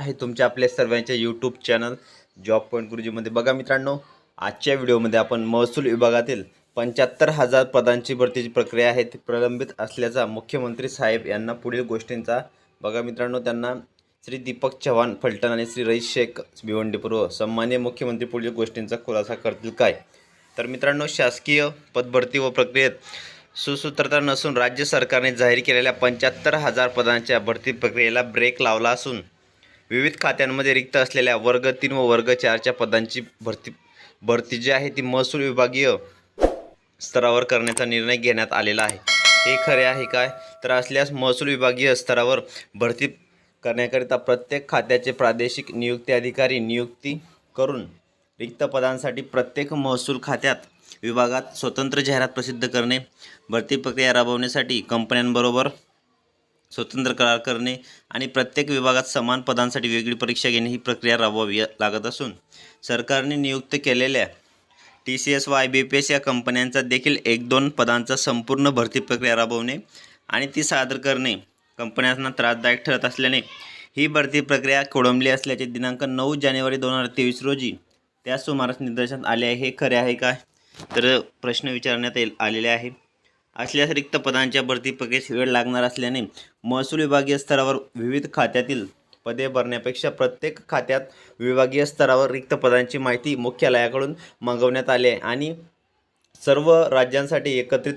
आहे तुमच्या आपल्या सर्वांच्या यूट्यूब चॅनल जॉब पॉईंट गुरुजीमध्ये बघा मित्रांनो आजच्या व्हिडिओमध्ये आपण महसूल विभागातील पंच्याहत्तर हजार पदांची भरतीची प्रक्रिया आहे ती प्रलंबित असल्याचा मुख्यमंत्री साहेब यांना पुढील गोष्टींचा बघा मित्रांनो त्यांना श्री दीपक चव्हाण फलटण आणि श्री रईस शेख भिवंडीपूर्व सन्मान्य मुख्यमंत्री पुढील गोष्टींचा खुलासा करतील काय? तर मित्रांनो शासकीय पदभरती व प्रक्रियेत सुसूत्रता नसून राज्य सरकारने जाहीर केलेल्या पंच्याहत्तर हजार पदांच्या भरती प्रक्रियेला ब्रेक लावला असून विविध खात्यांमध्ये रिक्त असलेल्या वर्ग तीन व वर्ग चारच्या पदांची भरती भरती जी आहे ती महसूल विभागीय स्तरावर करण्याचा निर्णय घेण्यात आलेला आहे. हे खरे आहे काय? तर असल्यास महसूल विभागीय स्तरावर भरती करण्याकरिता प्रत्येक खात्याचे प्रादेशिक नियुक्ती अधिकारी नियुक्ती करून रिक्त पदांसाठी प्रत्येक महसूल खात्यात विभागात स्वतंत्र जाहिरात प्रसिद्ध करणे भरती प्रक्रिया राबवण्यासाठी कंपन्यांबरोबर स्वतंत्र करार करणे आणि प्रत्येक विभागात समान पदांसाठी वेगळी परीक्षा घेणे ही प्रक्रिया राबवावी लागत असून सरकारने नियुक्त केलेल्या टी सी एस व आय बी पी एस या कंपन्यांचा देखील एक दोन पदांचा संपूर्ण भरती प्रक्रिया राबवणे आणि ती सादर करणे कंपन्यांना त्रासदायक ठरत असल्याने ही भरती प्रक्रिया खोळंबली असल्याचे दिनांक नऊ जानेवारी दोन हजार तेवीस रोजी त्या सुमारास निदर्शनात आले आहे. हे खरे आहे का? तर प्रश्न विचारण्यात आलेले आहे. असल्यास रिक्त पदांच्या भरती प्रक्रियेस वेळ लागणार असल्याने महसूल विभागीय स्तरावर विविध खात्यातील पदे भरण्यापेक्षा प्रत्येक खात्यात विभागीय स्तरावर रिक्त पदांची माहिती मुख्यालयाकडून मागवण्यात आली आहे आणि सर्व राज्यांसाठी एकत्रित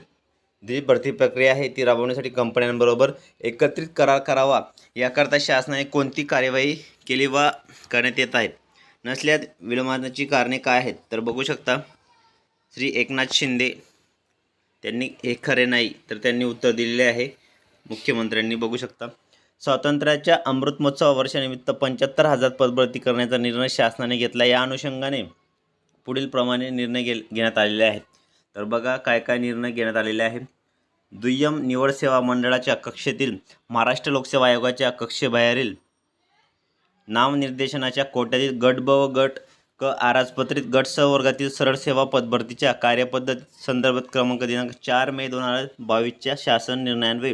जी भरती प्रक्रिया आहे ती राबवण्यासाठी कंपन्यांबरोबर एकत्रित करार करावा याकरता शासनाने कोणती कार्यवाही केली वा करण्यात येत आहेत नसल्यात विलंबाची कारणे काय आहेत? तर बघू शकता श्री एकनाथ शिंदे त्यांनी हे खरे नाही तर त्यांनी उत्तर दिलेले आहे. मुख्यमंत्र्यांनी बघू शकता. स्वातंत्र्याच्या अमृत महोत्सव वर्षानिमित्त पंच्याहत्तर हजार पदभरती करण्याचा निर्णय शासनाने घेतला. या अनुषंगाने पुढील प्रमाणे निर्णय घे घेण्यात आलेले आहेत. तर बघा काय काय निर्णय घेण्यात आलेले आहेत. दुय्यम निवड सेवा मंडळाच्या कक्षेतील महाराष्ट्र लोकसेवा आयोगाच्या कक्षेबाहेरील नामनिर्देशनाच्या कोट्यातील गट ब व गट क आराजपत्रित गट स वर्गातील सरळ सेवा पदभरतीच्या कार्यपद्धती संदर्भात क्रमांक दिनांक चार मे दोन हजार बावीसच्या शासन निर्णयान्वये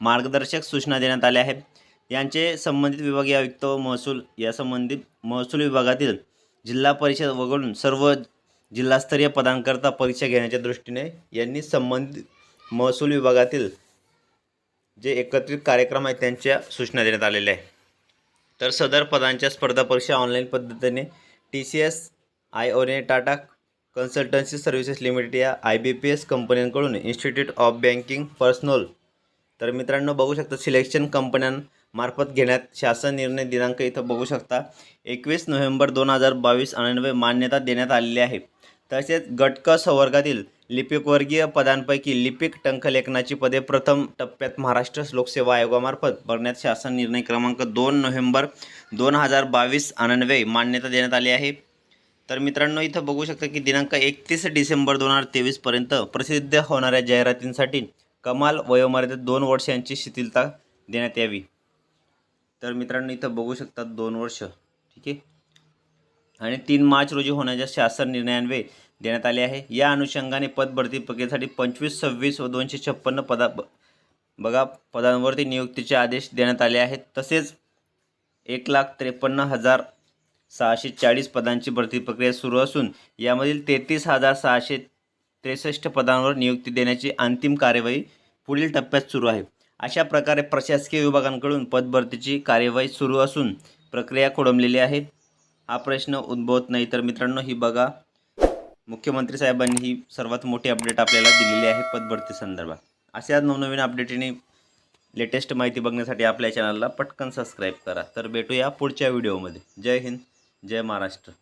मार्गदर्शक सूचना देण्यात आल्या आहेत. यांचे संबंधित विभागीय आयुक्त व महसूल या संबंधित महसूल विभागातील जिल्हा परिषद वगळून सर्व जिल्हास्तरीय पदांकरता परीक्षा घेण्याच्या दृष्टीने यांनी संबंधित महसूल विभागातील जे एकत्रित कार्यक्रम आहेत त्यांच्या सूचना देण्यात आलेल्या आहे तर सदर पदांच्या स्पर्धा परीक्षा ऑनलाईन पद्धतीने टी सी एस आय ओने टाटा कन्सल्टन्सी सर्व्हिसेस लिमिटेड या आय बी पी एस कंपन्यांकडून इन्स्टिट्यूट ऑफ बँकिंग पर्सनल. तर मित्रांनो बघू शकता सिलेक्शन कंपन्यांमार्फत घेण्यात शासन निर्णय दिनांक इथं बघू शकता. एकवीस नोव्हेंबर दोन हजार बावीस अनन्वय मान्यता देण्यात आलेली आहे. तसेच गटक संवर्गातील लिपिकवर्गीय पदांपैकी लिपिक टंकलेखनाची पदे प्रथम टप्प्यात महाराष्ट्र लोकसेवा आयोगामार्फत भरण्यात शासन निर्णय क्रमांक दोन नोव्हेंबर दोन हजार बावीस अन्वये मान्यता देण्यात आली आहे. तर मित्रांनो इथं बघू शकता की दिनांक एकतीस डिसेंबर दोन हजार तेवीसपर्यंत प्रसिद्ध होणाऱ्या जाहिरातींसाठी कमाल वयोमर्यादेत दोन वर्षांची शिथिलता देण्यात यावी. तर मित्रांनो इथं बघू शकतात दोन वर्ष. ठीक आहे? आणि तीन मार्च रोजी होण्याच्या शासन निर्णयान्वये देण्यात आले आहे. या अनुषंगाने पदभरती प्रक्रियेसाठी पंचवीस सव्वीस व दोनशे छप्पन्न पदा ब- बघा पदांवरती नियुक्तीचे आदेश देण्यात आले आहेत. तसेच एक लाख त्रेपन्न हजार सहाशे चाळीस पदांची भरती प्रक्रिया सुरू असून यामधील तेहतीस हजार सहाशे त्रेसष्ट पदांवर नियुक्ती देण्याची अंतिम कार्यवाही पुढील टप्प्यात सुरू आहे. अशा प्रकारे प्रशासकीय विभागांकडून पदभरतीची कार्यवाही सुरू असून प्रक्रिया खोळंबलेली आहे. हा प्रश्न उद्भवत नाही. तर मित्रांनो ही बघा. मुख्यमंत्री साहेबांनी ही सर्वात मोठी अपडेट आपल्याला दिलेली आहे पदभरती संदर्भात. अशा नवनवीन अपडेटने लेटेस्ट माहिती बघण्यासाठी आपल्या चॅनलला पटकन सबस्क्राईब करा. तर भेटूया पुढच्या व्हिडिओमध्ये जय हिंद जय महाराष्ट्र.